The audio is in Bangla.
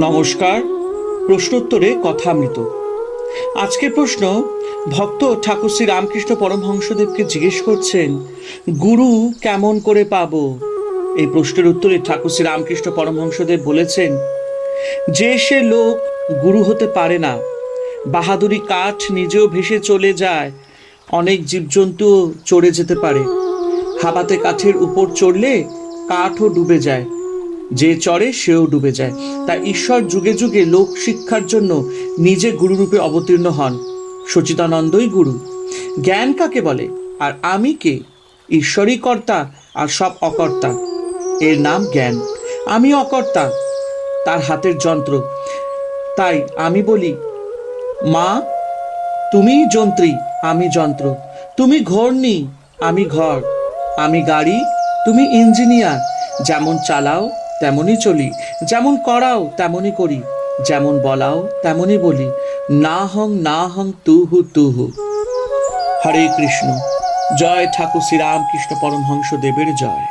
নমস্কার। প্রশ্নোত্তরে কথামৃত। আজকের প্রশ্ন, ভক্ত ঠাকুর শ্রী রামকৃষ্ণ পরমহংসদেবকে জিজ্ঞেস করছেন, গুরু কেমন করে পাবো? এই প্রশ্নের উত্তরে ঠাকুর শ্রী রামকৃষ্ণ পরমহংসদেব বলেছেন, যে সে লোক গুরু হতে পারে না, বাহাদুরি কাঠ নিজেও ভেসে চলে যায়, অনেক জীবজন্তু চড়ে যেতে পারে। হাবাতে কাঠের উপর চড়লে কাঠও ডুবে যায়। যে চড়ে সেও ডুবে যায়। তাই ঈশ্বর যুগে যুগে লোক শিক্ষার জন্য নিজে গুরুরূপে অবতীর্ণ হন। সচিতানন্দই গুরু। জ্ঞান কাকে বলে? আর আমি কে? ঈশ্বরই কর্তা আর সব অকর্তা। এর নাম জ্ঞান। আমি অকর্তা, তার হাতের যন্ত্র। তাই আমি বলি, মা, তুমি যন্ত্রী, আমি যন্ত্র। তুমি ঘর্ণি, আমি ঘর। আমি গাড়ি, তুমি ইঞ্জিনিয়ার। যেমন চালাও তেমনই চলি, যেমন করাও তেমনই করি, যেমন বলাও তেমনই বলি, না হং না হং তুহু তুহু। হরে কৃষ্ণ, জয় ঠাকুর শ্রীরামকৃষ্ণ পরমহংস দেবের জয়।